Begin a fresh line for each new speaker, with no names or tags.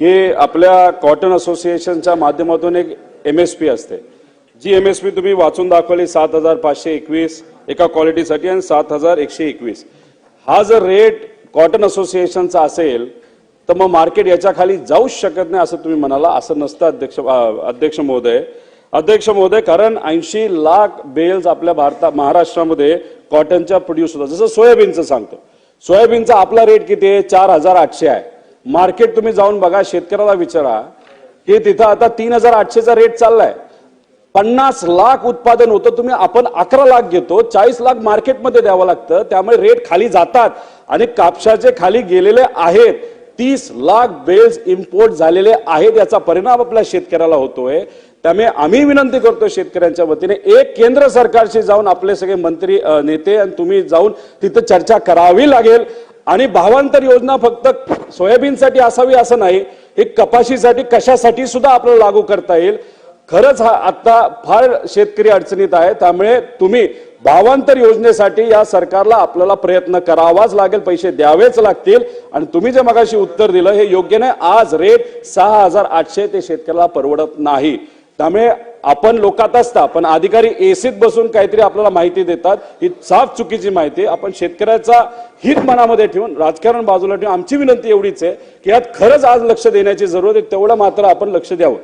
की आपल्या कॉटन असोसिएशनच्या माध्यमातून एक एम एस पी असते. जी एम एस पी तुम्ही वाचून दाखवली सात हजार पाचशे एकवीस एका क्वालिटीसाठी आणि सात हजार एकशे एकवीस. हा जर रेट कॉटन असोसिएशनचा असेल तर मग मार्केट याच्या खाली जाऊच शकत नाही असं तुम्ही म्हणाला असं नसतं अध्यक्ष अध्यक्ष महोदय. अध्यक्ष महोदय कारण ऐंशी लाख बेल्स आपल्या भारता महाराष्ट्रामध्ये कॉटनच्या प्रोड्यूस होतात. जसं सोयाबीनचं सांगतो. सोयाबीनचा आपला रेट किती आहे? चार हजार आठशे आहे. मार्केट तुम्ही जाऊन बघा शेतकऱ्याला विचारा की तिथं आता तीन हजार आठशेचा रेट चाललाय. पन्नास लाख उत्पादन होतं तुम्ही आपण अकरा लाख घेतो चाळीस लाख मार्केटमध्ये द्यावं लागतं त्यामुळे रेट खाली जातात. आणि कापसाचे खाली गेलेले आहेत तीस लाख बेल्स इम्पोर्ट झालेले आहेत याचा परिणाम आपल्या शेतकऱ्याला होतोय. त्यामुळे आम्ही विनंती करतो शेतकऱ्यांच्या वतीने एक केंद्र सरकारशी जाऊन आपले सगळे मंत्री नेते आणि तुम्ही जाऊन तिथं चर्चा करावी लागेल. आणि भावांतर योजना फक्त सोयाबीनसाठी असावी असं नाही हे कपाशीसाठी कशासाठी सुद्धा आपल्याला लागू करता येईल. खरंच हा आता फार शेतकरी अडचणीत आहे त्यामुळे तुम्ही भावांतर योजनेसाठी या सरकारला आपल्याला प्रयत्न करावाच लागेल पैसे द्यावेच लागतील. आणि तुम्ही जे मगाशी उत्तर दिलं हे योग्य नाही. आज रेट सहा हजार आठशे ते शेतकऱ्याला परवडत नाही. त्यामुळे आपण लोकात असता पण अधिकारी एसीत बसून काहीतरी आपल्याला माहिती देतात. ही साफ चुकीची माहिती आपण शेतकऱ्याचा हित मनामध्ये ठेवून राजकारण बाजूला ठेवून आमची विनंती एवढीच आहे की यात खरंच आज लक्ष देण्याची जरूरत आहे. तेवढं मात्र आपण लक्ष द्यावं.